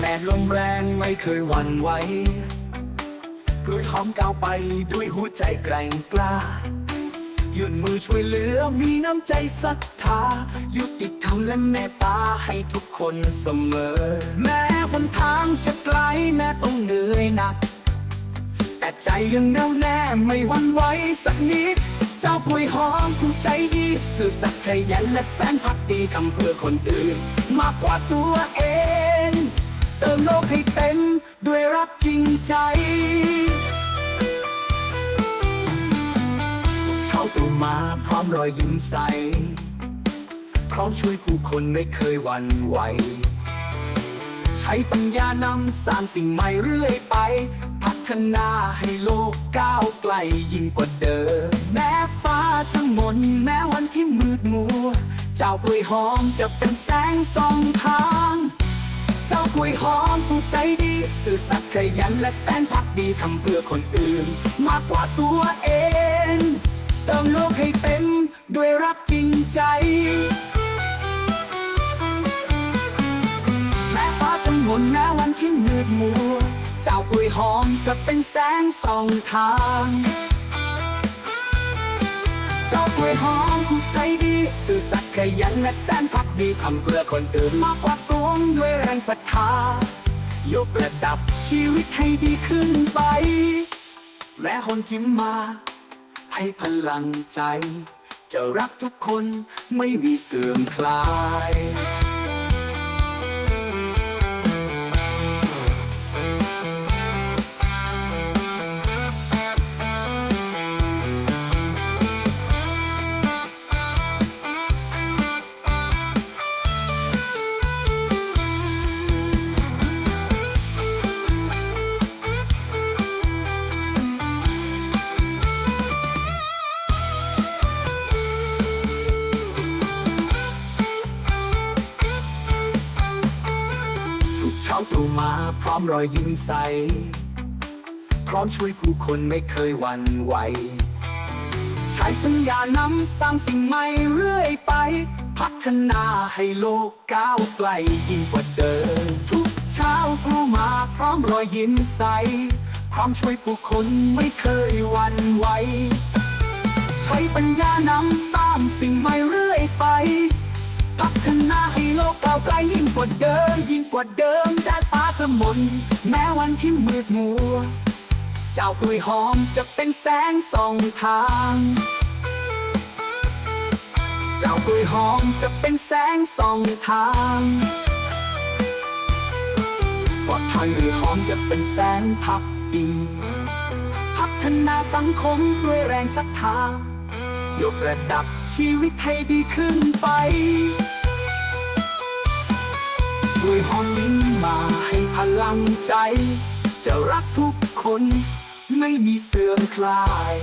แดดลมแรงไม่เคยหวั่นไหวกล้ยหอมก้าวไปด้วยหัวใจแกร่งกล้ายื่นมือช่วยเหลือมีน้ำใจศรัทธายุติธรรมและเมตตาให้ทุกคนเสมอ แม้หนทางจะไกลแม้ต้องเหนื่อยหนัก แต่ใจยังแน่วแน่ไม่หวั่นไหวสักนิด เจ้ากล้วยหอมผู้ใจดีสื่อสัตย์ขยันและแสนพักดีทำเพื่อคนอื่น มากกว่าตัวเอง เติมโลกให้เต็มด้วยรักจริงใจเช้าตู่มาพร้อมรอยยิ้มใส พร้อมช่วยผู้คนไม่เคยหวั่นไหว ใช้ปัญญานำสร้างสิ่งใหม่เรื่อยไป พัฒนาให้โลกก้าวไกลยิ่งกว่าเดิม แม้ฟ้าจะหมนแม้วันที่มืดมัว เจ้ากล้วยหอมจะเป็นแสงส่องทาง เจ้ากล้วยหอมผู้ใจดี สื่อสัตย์ขยันและแสนพักดีทำเพื่อคนอื่น มากกว่าตัวเอง เติมโลกให้เต็มด้วยรักจริงใจ แม้ฟ้าจะหมุนแม้วันที่มืดมัว เจ้ากล้วยหอมจะเป็นแสงส่องทาง เจ้ากล้วยหอมผู้ใจดี สื่อสัตย์ขยันและแสนพักดีทำเพื่อคนอื่นมากกว่าตัวด้วย ศรัทธายกระดับชีวิตให้ดีขึ้นไป และคนยิ้มมา ให้พลังใจ จะรักทุกคนไม่มีเสื่อมคลาย เช้าตู่มาพร้อมรอยยิ้มใส พร้อมช่วยผู้คนไม่เคยหวั่นไหว ใช้ปัญญานำสร้างสิ่งใหม่เรื่อยไป พัฒนาให้โลกก้าวไกลยิ่งกว่าเดิมทุกเช้าตรู่มาพร้อมรอยยิ้มใส พร้อมช่วยผู้คนไม่เคยหวั่นไหว ใช้ปัญญานำสร้างสิ่งใหม่เรื่อยไป ฒนาให้โลกก้าวไกลยิ่งกว่าเดิม ยิ่งกว่าเดิมได้ฟ้าสมนแม้วันที่มืดมัว เจ้ากล้วยหอมจะเป็นแสงส่องทาง เจ้ากล้วยหอมจะเป็นแสงส่องทางปลอดภัยหรือหอมจะเป็นแสงพักดีพัฒนาสังคมด้วยแรงศรัทธายกระดับชีวิตให้ดีขึ้นไป ด้วยหอนยิ้มมาให้พลังใจ จะรักทุกคนไม่มีเสื่อมคลาย